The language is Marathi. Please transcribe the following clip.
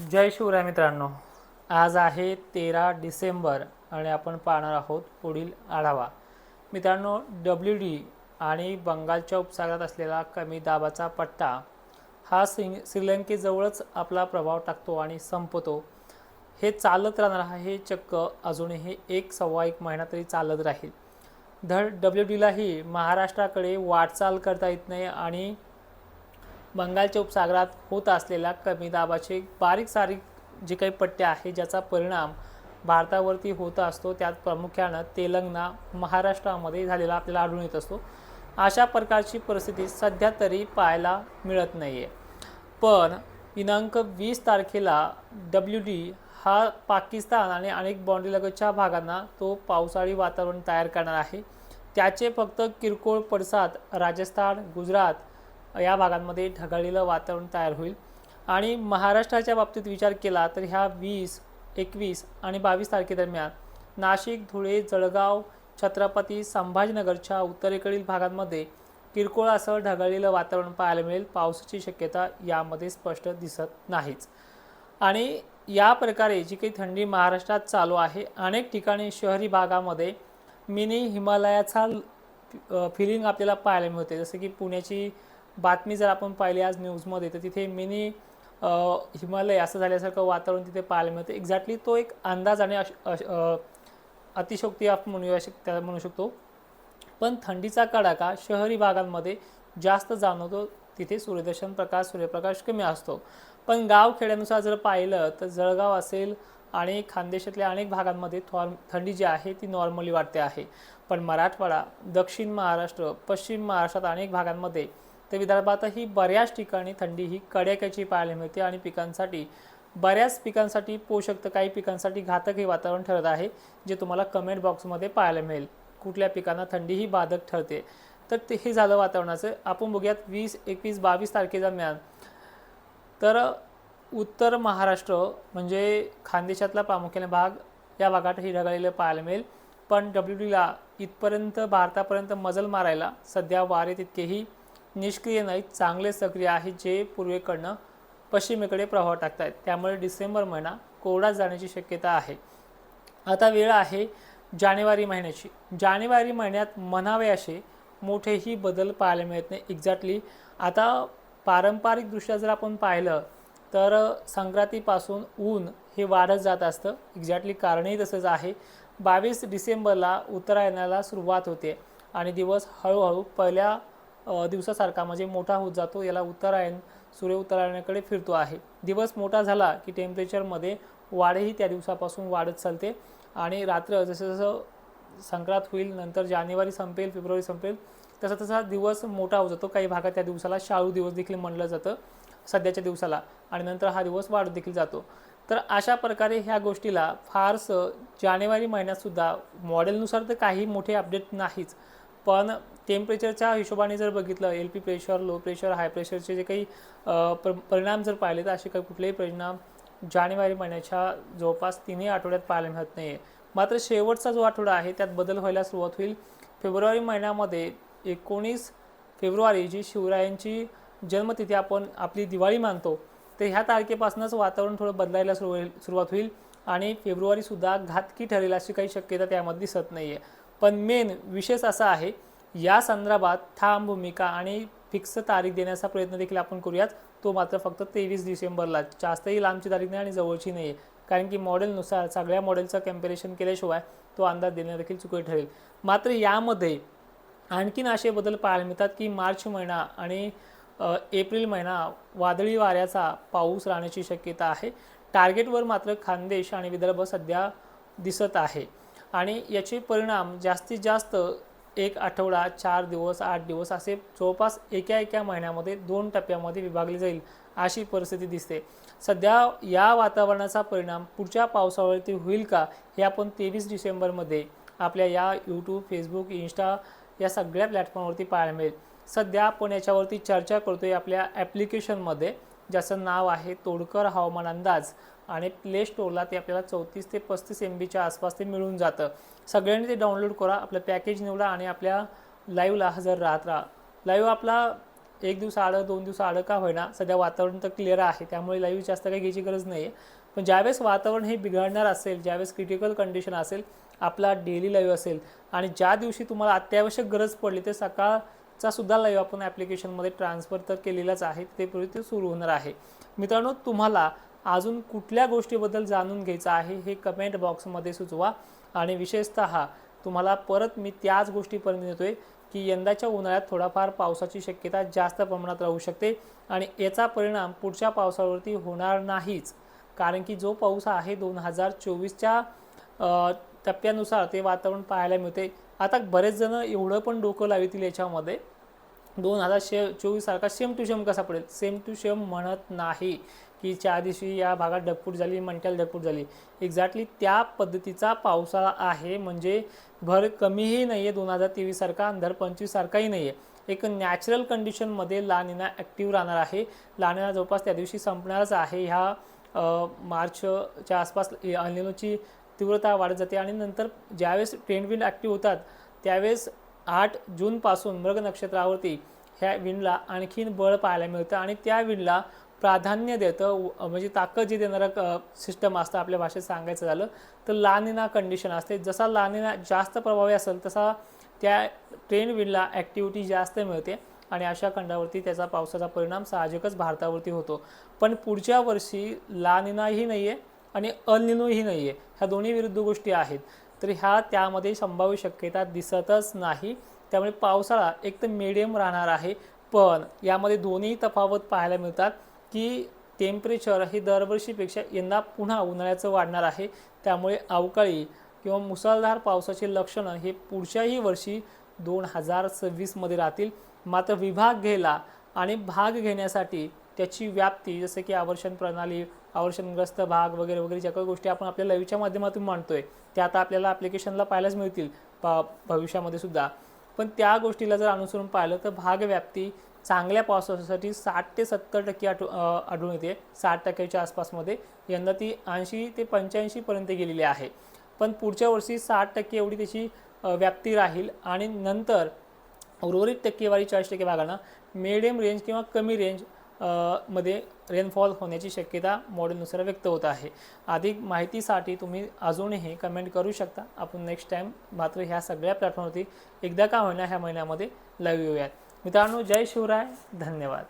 जय शिवराय मित्रांनो. आज आहे तेरा डिसेंबर आणि आपण पाहणार आहोत पुढील आढावा. मित्रांनो डब्ल्यू डी आणि बंगालच्या उपसागरात असलेला कमी दाबाचा पट्टा हा सिंग श्रीलंकेजवळच आपला प्रभाव टाकतो आणि संपतो. हे चालत राहणार आहे हे चक्क अजूनही एक सव्वा एक महिना तरी चालत राहील. धड डब्ल्यू डीलाही महाराष्ट्राकडे वाटचाल करता येत नाही आणि बंगालच्या उपसागरात होत असलेल्या कमी दाबाचे बारीक सारीक जे काही पट्ट्या आहे ज्याचा परिणाम भारतावरती होत असतो त्यात प्रामुख्यानं तेलंगणा महाराष्ट्रामध्ये झालेला आपल्याला आढळून येत असतो. अशा प्रकारची परिस्थिती सध्या तरी पाहायला मिळत नाही आहे पण दिनांक वीस तारखेला डब्ल्यू डी हा पाकिस्तान आणि अनेक बॉन्ड्रीलगतच्या भागांना तो पावसाळी वातावरण तयार करणार आहे. त्याचे फक्त किरकोळ पडसाद राजस्थान गुजरात या भागांमध्ये ढगाळलेलं वातावरण तयार होईल. आणि महाराष्ट्राच्या बाबतीत विचार केला तर ह्या वीस एकवीस आणि बावीस तारखेदरम्यान नाशिक धुळे जळगाव छत्रपती संभाजीनगरच्या उत्तरेकडील भागांमध्ये किरकोळ असं ढगाळलेलं वातावरण पाहायला मिळेल. पावसाची शक्यता यामध्ये स्पष्ट दिसत नाहीच. आणि या प्रकारे जी काही थंडी महाराष्ट्रात चालू आहे अनेक ठिकाणी शहरी भागामध्ये मिनी हिमालयाचा फिलिंग आपल्याला पाहायला मिळते. जसं की पुण्याची बातमी जर आपण पाहिली आज न्यूजमध्ये तर तिथे मिनी हिमालय असं झाल्यासारखं वातावरण तिथे पाहायला मिळतं. एक्झॅक्टली तो एक अंदाज आणि अश- अश- अतिशोक्ती आपण म्हणूया शक त्याला म्हणू शकतो. पण थंडीचा कडाका शहरी भागांमध्ये जास्त जाणवतो. तिथे सूर्यदर्शन प्रकाश सूर्यप्रकाश कमी असतो. पण गावखेड्यानुसार जर पाहिलं तर जळगाव असेल आणि खानदेशातल्या अनेक भागांमध्ये थॉर थंडी जी आहे ती नॉर्मली वाटते आहे. पण मराठवाडा दक्षिण महाराष्ट्र पश्चिम महाराष्ट्रात अनेक भागांमध्ये तर विदर्भातही बऱ्याच ठिकाणी थंडी ही कड्याक्याची पाहायला मिळते आणि पिकांसाठी बऱ्याच पिकांसाठी पोषक तर काही पिकांसाठी घातक हे वातावरण ठरत आहे जे तुम्हाला कमेंट बॉक्समध्ये पाहायला मिळेल. कुठल्या पिकांना थंडी ही बाधक ठरते? तर ते हे झालं वातावरणाचं. आपण बघूयात वीस एकवीस बावीस तारखेदरम्यान तर उत्तर महाराष्ट्र म्हणजे खानदेशातला प्रामुख्याने भाग या भागात ही ढगाळलेलं पाहायला मिळेल. पण डब्ल्यू डीला इथपर्यंत भारतापर्यंत मजल मारायला सध्या वारे तितकेही निष्क्रिय नाहीत चांगले सक्रिय आहेत जे पूर्वेकडनं पश्चिमेकडे प्रभाव टाकत आहेत त्यामुळे डिसेंबर महिना कोरडा जाण्याची शक्यता आहे. आता वेळ आहे जानेवारी महिन्याची. जानेवारी महिन्यात म्हणावे असे मोठेही बदल पाहायला मिळत नाही एक्झॅक्टली आता पारंपरिकदृष्ट्या जर आपण पाहिलं तर संक्रांतीपासून ऊन हे वाढत जात असतं. एक्झॅक्टली कारणही तसंच आहे. बावीस डिसेंबरला उत्तरायणाला सुरुवात होते आणि दिवस हळूहळू पहिल्या दिवसासारखा म्हणजे मोठा होत जातो. याला उत्तरायण सूर्य उत्तरायणाकडे फिरतो आहे. दिवस मोठा झाला की टेम्परेचरमध्ये वाढही त्या दिवसापासून वाढत चालते. आणि रात्र जसं जसं संक्रांत होईल नंतर जानेवारी संपेल फेब्रुवारी संपेल तसा तसा दिवस मोठा होत जातो. काही भागात त्या दिवसाला शाळू दिवस देखील म्हणलं जातं सध्याच्या दिवसाला. आणि नंतर हा दिवस वाढत देखील जातो. तर अशा प्रकारे ह्या गोष्टीला फारसं जानेवारी महिन्यातसुद्धा मॉडेलनुसार तर काही मोठे अपडेट नाहीच. पण टेम्परेचरच्या हिशोबाने जर बघितलं L P pressure low pressure high प्रेशरचे जे काही अ, परिणाम जर पाहिले तर असे काही कुठलेही परिणाम जानेवारी महिन्याच्या जवळपास तिन्ही आठवड्यात पाहायला मिळत नाही आहे मात्र शेवटचा जो आठवडा आहे त्यात बदल व्हायला सुरुवात होईल. फेब्रुवारी महिन्यामध्ये एकोणीस फेब्रुवारी जी शिवरायांची जन्मतिथी आपण आपली दिवाळी मानतो तर ह्या तारखेपासूनच वातावरण थोडं बदलायला सुरू होईल सुरुवात होईल. आणि फेब्रुवारीसुद्धा घातकी ठरेल अशी काही शक्यता त्यामध्ये दिसत नाही आहे पण मेन विशेष असा आहे या संदर्भात ठाम भूमिका आणि फिक्स तारीख देण्याचा प्रयत्न देखील आपण करूयात. तो मात्र फक्त तेवीस डिसेंबरला जास्तही लांबची तारीख नाही आणि जवळची नाही आहे कारण की मॉडेलनुसार सगळ्या मॉडेलचं कॅम्पेरेशन केल्याशिवाय तो अंदाज देणं देखील चुकीचं ठरेल. मात्र यामध्ये आणखीन असे बदल पाहायला मिळतात की मार्च महिना आणि एप्रिल महिना वादळी वाऱ्याचा पाऊस राहण्याची शक्यता आहे. टार्गेटवर मात्र खानदेश आणि विदर्भ सध्या दिसत आहे. आणि याचे परिणाम जास्तीत जास्त एक आठवडा चार दिवस आठ दिवस असे जवळपास एका एका महिन्यामध्ये दोन टप्प्यामध्ये विभागली जाईल अशी परिस्थिती दिसते. सध्या या वातावरणाचा परिणाम पुढच्या पावसावरती होईल का हे आपण तेवीस डिसेंबरमध्ये आपल्या या यूट्यूब फेसबुक इन्स्टा या सगळ्या प्लॅटफॉर्मवरती पाहायला मिळेल. सध्या आपण याच्यावरती चर्चा करतोय आपल्या ॲप्लिकेशनमध्ये ज्याचं नाव आहे तोडकर हवामान अंदाज. आणि प्ले स्टोअरला ते आपल्याला चौतीस ते पस्तीस एम बीच्या आसपास ते मिळून जातं. सगळ्यांनी ते डाउनलोड करा आपलं पॅकेज निवडा आणि आपल्या लाईव्हला हजर राहत राहा. लाईव्ह आपला एक दिवस आडं दोन दिवस आडं का होईना सध्या वातावरण तर क्लिअर आहे त्यामुळे लाईव्ह जास्त काही घ्यायची गरज नाही आहे पण ज्यावेळेस वातावरण हे बिघडणार असेल ज्यावेळेस क्रिटिकल कंडिशन असेल आपला डेली लाईव्ह असेल आणि ज्या दिवशी तुम्हाला अत्यावश्यक गरज पडली ते सकाळ चा सुद्धा लाईव्ह आपण ॲप्लिकेशनमध्ये ट्रान्सफर तर केलेलाच आहे. ते पूर्वी ते सुरू होणार आहे. मित्रांनो तुम्हाला अजून कुठल्या गोष्टीबद्दल जाणून घ्यायचं आहे हे कमेंट बॉक्समध्ये सुचवा. आणि विशेषतः तुम्हाला परत मी त्याच गोष्टीपर्यंत येतोय की यंदाच्या उन्हाळ्यात थोडाफार पावसाची शक्यता जास्त प्रमाणात राहू शकते आणि याचा परिणाम पुढच्या पावसावरती होणार नाहीच. कारण की जो पाऊस आहे दोन हजार चोवीसच्या टप्प्यानुसार ते वातावरण पाहायला मिळते. आता बरेच जण एवढं पण डोकं लावतील याच्यामध्ये. दोन हजार शे चोवीस सारखा सेम टू सेम कसा पडेल? सेम टू सेम म्हणत नाही. की च्या दिवशी या भागात ढगफूट झाली मंट्याला ढगफूट झाली. एक्झॅक्टली त्या पद्धतीचा पावसाळा आहे. म्हणजे भर कमीही नाही आहे दोन हजार तेवीससारखा अंधार पंचवीससारखाही नाही आहे एक नॅचरल कंडिशनमध्ये लानिना ॲक्टिव्ह राहणार आहे. लानिना जवळपास त्या दिवशी संपणारच आहे. ह्या मार्चच्या आसपास अनिलोची तीव्रता वाढत जाते. आणि नंतर ज्यावेळेस ट्रेंडविंड ॲक्टिव्ह होतात त्यावेळेस आठ जूनपासून मृग नक्षत्रावरती ह्या विंडला आणखीन बळ पाहायला मिळतं आणि त्या विंडला प्राधान्य देतं. म्हणजे ताकद जी देणारं सिस्टम असतं आपल्या भाषेत सांगायचं झालं तर लानिना कंडिशन असते. जसा लानिना जास्त प्रभावी असेल तसा त्या ट्रेन विंडला ॲक्टिव्हिटी जास्त मिळते आणि अशा खंडावरती त्याचा पावसाचा परिणाम साहजिकच भारतावरती होतो. पण पुढच्या वर्षी लानिनाही नाही आहे आणि अनिनोही नाही आहे ह्या दोन्ही विरुद्ध गोष्टी आहेत. तर ह्या त्यामध्ये संभाव्य शक्यता दिसतच नाही. त्यामुळे पावसाळा एक तर मिडियम राहणार आहे पण यामध्ये दोन्ही तफावत पाहायला मिळतात की टेम्परेचर हे दरवर्षीपेक्षा यंदा पुन्हा उन्हाळ्याचं वाढणार आहे. त्यामुळे अवकाळी किंवा मुसळधार पावसाची लक्षणं हे पुढच्याही वर्षी दोन हजार सव्वीसमध्ये राहतील. मात्र विभाग घ्यायला आणि भाग घेण्यासाठी त्याची व्याप्ती जसं की आवर्षण प्रणाली आवर्षणग्रस्त भाग वगैरे वगैरे ज्या काही गोष्टी आपण आपल्या लवीच्या माध्यमातून मांडतोय त्या आता आपल्याला ॲप्लिकेशनला पाहायलाच मिळतील पा भविष्यामध्ये सुद्धा. पण त्या गोष्टीला जर अनुसरून पाहिलं तर भागव्याप्ती चांगल्या पावसासाठी साठ ते सत्तर टक्के आठव आढळून येते. साठ टक्क्याच्या आसपासमध्ये. यंदा ती ऐंशी ते पंच्याऐंशीपर्यंत गेलेली आहे. पण पुढच्या वर्षी साठ टक्के एवढी त्याची व्याप्ती राहील आणि नंतर उर्वरित टक्केवारी चाळीस टक्के भागांना मिडियम रेंज किंवा कमी रेंज मध्ये रेनफॉल होण्याची शक्यता मॉडेलनुसार व्यक्त होत आहे. अधिक माहितीसाठी तुम्ही अजूनही कमेंट करू शकता. आपण नेक्स्ट टाईम मात्र ह्या सगळ्या प्लॅटफॉर्मवरती एकदा का होईना ह्या महिन्यामध्ये लाईव्ह येऊयात. मित्रांनो जय शिवराय. धन्यवाद.